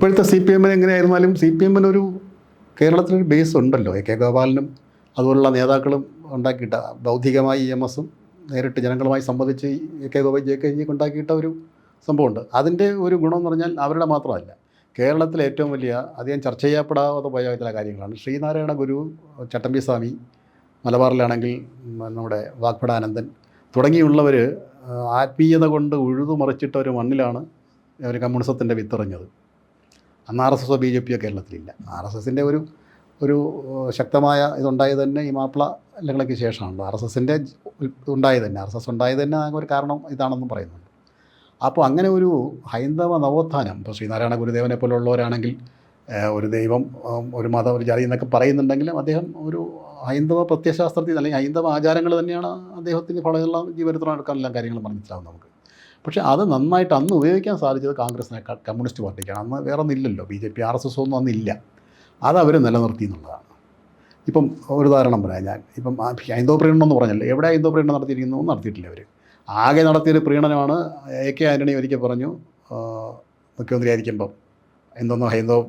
ഇപ്പോഴത്തെ C P എമ്മിന് എങ്ങനെയായിരുന്നാലും സി പി എമ്മിനൊരു കേരളത്തിലൊരു ബേസ് ഉണ്ടല്ലോ. എ കെ ഗോപാലനും അതുപോലുള്ള നേതാക്കളും ഉണ്ടാക്കിയിട്ട ബൗദ്ധികമായി ഇ എം എസും നേരിട്ട് ജനങ്ങളുമായി സംബന്ധിച്ച് A K Gopal J K ജിക്ക് ഉണ്ടാക്കിയിട്ട ഒരു സംഭവമുണ്ട്. അതിന്റെ ഒരു ഗുണം എന്ന് പറഞ്ഞാൽ അവരുടെ മാത്രമല്ല. കേരളത്തിലെ ഏറ്റവും വലിയ അധികം ചർച്ച ചെയ്യപ്പെടാതെ പോയ ചില കാര്യങ്ങളാണ്. ശ്രീനാരായണ ഗുരു ചട്ടമ്പി സ്വാമി മലബാറിലാണെങ്കിൽ നമ്മുടെ വാഗ്ഭടാനന്ദൻ തുടങ്ങിയുള്ളവർ ആത്മീയത കൊണ്ട് ഉഴുതുമറിച്ചിട്ട ഒരു മണ്ണിലാണ് ഒരു കമ്മ്യൂണിസത്തിന്റെ വിത്തെറിഞ്ഞത് അന്ന് ആർ എസ് എസോ ബി ജെ പിയോ കേരളത്തിലില്ല. ആർ എസ് എസിന്റെ ഒരു ഒരു ശക്തമായ ഇതുണ്ടായത് തന്നെ ഈ മാപ്പിള ലഹളയ്ക്ക് ശേഷമാണല്ലോ. ആർ എസ് എസിന്റെ ഉണ്ടായത് തന്നെ. ആർ എസ് എസ് ഉണ്ടായത് തന്നെ ഒരു കാരണം ഇതാണെന്നും പറയുന്നുണ്ട്. അപ്പോൾ അങ്ങനെ ഒരു ഹൈന്ദവ നവോത്ഥാനം ഇപ്പോൾ ശ്രീനാരായണ ഗുരുദേവനെ പോലുള്ളവരാണെങ്കിൽ ഒരു ദൈവം ഒരു മതം ഒരു ജാതി എന്നൊക്കെ പറയുന്നുണ്ടെങ്കിലും അദ്ദേഹം ഒരു ഹൈന്ദവ പ്രത്യശാസ്ത്രത്തിൽ അല്ലെങ്കിൽ ഹൈന്ദവ ആചാരങ്ങൾ തന്നെയാണ് അദ്ദേഹത്തിന്റെ നടക്കാൻ എല്ലാ കാര്യങ്ങളും മനസ്സിലാവും നമുക്ക്? പക്ഷേ അത് നന്നായിട്ട് അന്ന് ഉപയോഗിക്കാൻ സാധിച്ചത് കോൺഗ്രസിനേക്കാൾ കമ്മ്യൂണിസ്റ്റ് പാർട്ടിക്കാണ്. അന്ന് വേറെ ഒന്നില്ലല്ലോ B J P R S S ഒന്നും അന്നില്ല. അത് അവർ നിലനിർത്തി എന്നുള്ളതാണ്. ഇപ്പം ഒരു ഉദാഹരണം പറയാം ഞാൻ. ഇപ്പം ഹൈന്ദവ പ്രീണനം എന്ന് പറഞ്ഞല്ലോ. എവിടെ ഹൈന്ദവ പ്രീണനം നടത്തിയിരിക്കുന്നു നടത്തിയിട്ടില്ല അവർ ആകെ നടത്തിയൊരു പ്രീണനമാണ് എ കെ ആന്റണി ഒരിക്കൽ പറഞ്ഞു ആ, മുഖ്യമന്ത്രി ആയിരിക്കുമ്പം എന്തൊന്നും ഹൈന്ദവ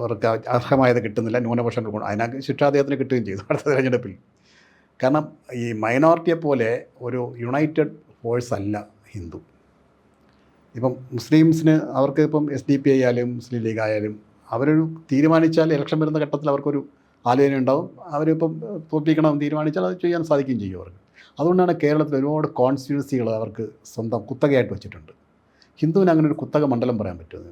അവർക്ക് അർഹമായത് കിട്ടുന്നില്ല. ന്യൂനപക്ഷങ്ങൾ കൊണ്ട് അതിനകത്ത് ശിക്ഷ അദ്ദേഹത്തിന് കിട്ടുകയും ചെയ്തു അടുത്ത തിരഞ്ഞെടുപ്പിൽ. കാരണം ഈ മൈനോറിറ്റിയെ പോലെ ഒരു യുണൈറ്റഡ് ഫോഴ്സ് അല്ല. ഹിന്ദു. ഇപ്പം മുസ്ലിംസിന് അവർക്ക് ഇപ്പം എസ് ഡി പി ആയാലും മുസ്ലിം ലീഗ് ആയാലും അവരൊരു തീരുമാനിച്ചാൽ ഇലക്ഷൻ വരുന്ന ഘട്ടത്തിൽ അവർക്കൊരു ആലോചന ഉണ്ടാവും. അവരിപ്പം തോൽപ്പിക്കണം തീരുമാനിച്ചാൽ അത് ചെയ്യാൻ സാധിക്കുകയും ചെയ്യും അവർക്ക്. അതുകൊണ്ടാണ് കേരളത്തിൽ ഒരുപാട് കോൺസ്റ്റിറ്റ്യുവൻസികൾ അവർക്ക് സ്വന്തം കുത്തകയായിട്ട് വെച്ചിട്ടുണ്ട്. ഹിന്ദുവിന് അങ്ങനെ ഒരു കുത്തക മണ്ഡലം പറയാൻ പറ്റുമോ?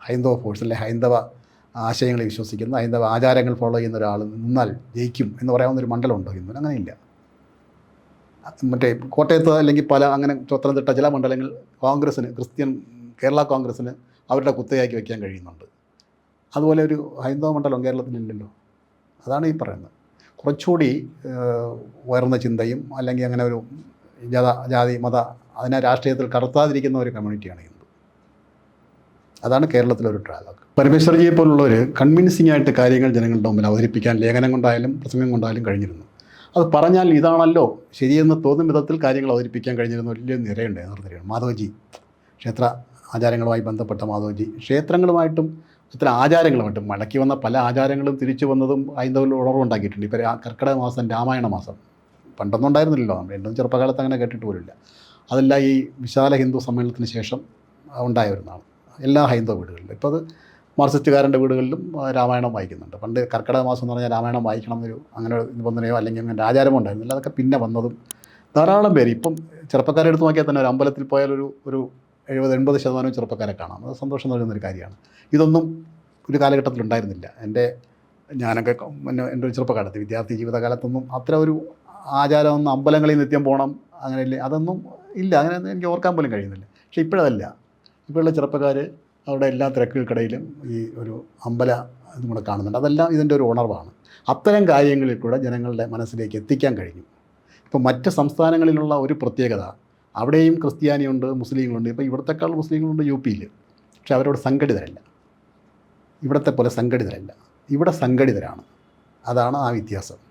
ഹൈന്ദവ ഫോഴ്സ് അല്ലെങ്കിൽ ഹൈന്ദവ ആശയങ്ങളെ വിശ്വസിക്കുന്ന. ഹൈന്ദവ ആചാരങ്ങൾ ഫോളോ ചെയ്യുന്ന ഒരാൾ നിന്നാൽ ജയിക്കും എന്ന് പറയാവുന്ന ഒരു മണ്ഡലമുണ്ടോ ഹിന്ദുവിന്? അങ്ങനെയില്ല. മറ്റേ കോട്ടയത്ത് അല്ലെങ്കിൽ പല അങ്ങനെ പത്തനംതിട്ട ചില മണ്ഡലങ്ങൾ കോൺഗ്രസ്സിന് ക്രിസ്ത്യൻ കേരള കോൺഗ്രസ്സിന് അവരുടെ കുത്തയാക്കി വയ്ക്കാൻ കഴിയുന്നുണ്ട്. അതുപോലെ ഒരു ഹൈന്ദവ മണ്ഡലം കേരളത്തിലില്ലല്ലോ. അതാണ് ഈ പറയുന്നത്. കുറച്ചുകൂടി ഉയർന്ന ചിന്തയും അല്ലെങ്കിൽ അങ്ങനെ ഒരു ജാത ജാതി മത അതിനെ രാഷ്ട്രീയത്തിൽ കടത്താതിരിക്കുന്ന ഒരു കമ്മ്യൂണിറ്റിയാണ് ഹിന്ദു. അതാണ് കേരളത്തിലൊരു ട്രാഗോക്ക് പരമേശ്വർജിയെ പോലുള്ളവർ കൺവിൻസിംഗ് ആയിട്ട് കാര്യങ്ങൾ ജനങ്ങളുടെ മുമ്പിൽ അവതരിപ്പിക്കാൻ ലേഖനം കൊണ്ടായാലും പ്രസംഗം കൊണ്ടായാലും കഴിഞ്ഞിരുന്നു. അത് പറഞ്ഞാൽ ഇതാണല്ലോ ശരിയെന്ന് തോന്നും വിധത്തിൽ കാര്യങ്ങൾ അവതരിപ്പിക്കാൻ കഴിഞ്ഞിരുന്ന വലിയ നിരയുണ്ടായിരുന്നു നിർത്തിയാണ് മാധവജി ക്ഷേത്ര ആചാരങ്ങളുമായി ബന്ധപ്പെട്ട മാധവജി. ക്ഷേത്രങ്ങളുമായിട്ടും ഇത്തരം ആചാരങ്ങളുമായിട്ടും മടക്കി വന്ന പല ആചാരങ്ങളും തിരിച്ചു വന്നതും ഹൈന്ദവരിൽ ഉണർവുണ്ടാക്കിയിട്ടുണ്ട് ഇപ്പോൾ കർക്കിടക മാസം രാമായണ മാസം. പണ്ടൊന്നും ഉണ്ടായിരുന്നില്ലല്ലോ. രണ്ടും ചെറുപ്പകാലത്ത് അങ്ങനെ കേട്ടിട്ട് പോലില്ല അതെല്ലാം ഈ വിശാല ഹിന്ദു സമ്മേളനത്തിന് ശേഷം ഉണ്ടായ വരുന്നതാണ് എല്ലാ ഹൈന്ദവ വീടുകളിലും. ഇപ്പോൾ അത് മാർസിസ്റ്റുകാരന്റെ വീടുകളിലും രാമായണം വായിക്കുന്നുണ്ട്. പണ്ട് കർക്കിടക മാസം എന്ന് പറഞ്ഞാൽ രാമായണം വായിക്കണം എന്നൊരു അങ്ങനെ ഒരു നിബന്ധനയോ അല്ലെങ്കിൽ അങ്ങനെ ആചാരമോ ഉണ്ടായിരുന്നില്ല അതൊക്കെ പിന്നെ വന്നതും ധാരാളം പേര്. ഇപ്പം ചെറുപ്പക്കാരെ എടുത്ത് നോക്കിയാൽ തന്നെ ഒരു അമ്പലത്തിൽ പോയാൽ ഒരു ഒരു എഴുപത് എൺപത് ശതമാനം ചെറുപ്പക്കാരെ കാണാം. അത് സന്തോഷം നൽകുന്നൊരു കാര്യമാണ്. ഇതൊന്നും ഒരു കാലഘട്ടത്തിൽ ഉണ്ടായിരുന്നില്ല. എന്റെ ഞാനൊക്കെ പിന്നെ എന്റെ ഒരു ചെറുപ്പക്കാലത്ത് വിദ്യാർത്ഥി ജീവിതകാലത്തൊന്നും അത്ര ഒരു ആചാരമൊന്നും അമ്പലങ്ങളിൽ നിത്യം പോകണം അങ്ങനെ ഇല്ല അതൊന്നും ഇല്ല. അങ്ങനെ എനിക്ക് ഓർക്കാൻ പോലും കഴിയുന്നില്ല. പക്ഷേ ഇപ്പോഴതല്ല. ഇപ്പോഴുള്ള ചെറുപ്പക്കാർ അവരുടെ എല്ലാ തിരക്കുകൾക്കിടയിലും ഈ ഒരു അമ്പല ഇതും കൂടെ കാണുന്നുണ്ട്. അതെല്ലാം ഇതിന്റെ ഒരു ഉണർവാണ്. അത്തരം കാര്യങ്ങളിൽ കൂടെ ജനങ്ങളുടെ മനസ്സിലേക്ക് എത്തിക്കാൻ കഴിഞ്ഞു. ഇപ്പോൾ മറ്റ് സംസ്ഥാനങ്ങളിലുള്ള ഒരു പ്രത്യേകത അവിടെയും ക്രിസ്ത്യാനിയുണ്ട് മുസ്ലിങ്ങളുണ്ട് ഇപ്പോൾ ഇവിടത്തെക്കാൾ മുസ്ലിങ്ങളുണ്ട് യു പിയിൽ പക്ഷെ അവരോട് സംഘടിതരല്ല. ഇവിടത്തെ പോലെ സംഘടിതരല്ല. ഇവിടെ സംഘടിതരാണ്. അതാണ് ആ വ്യത്യാസം.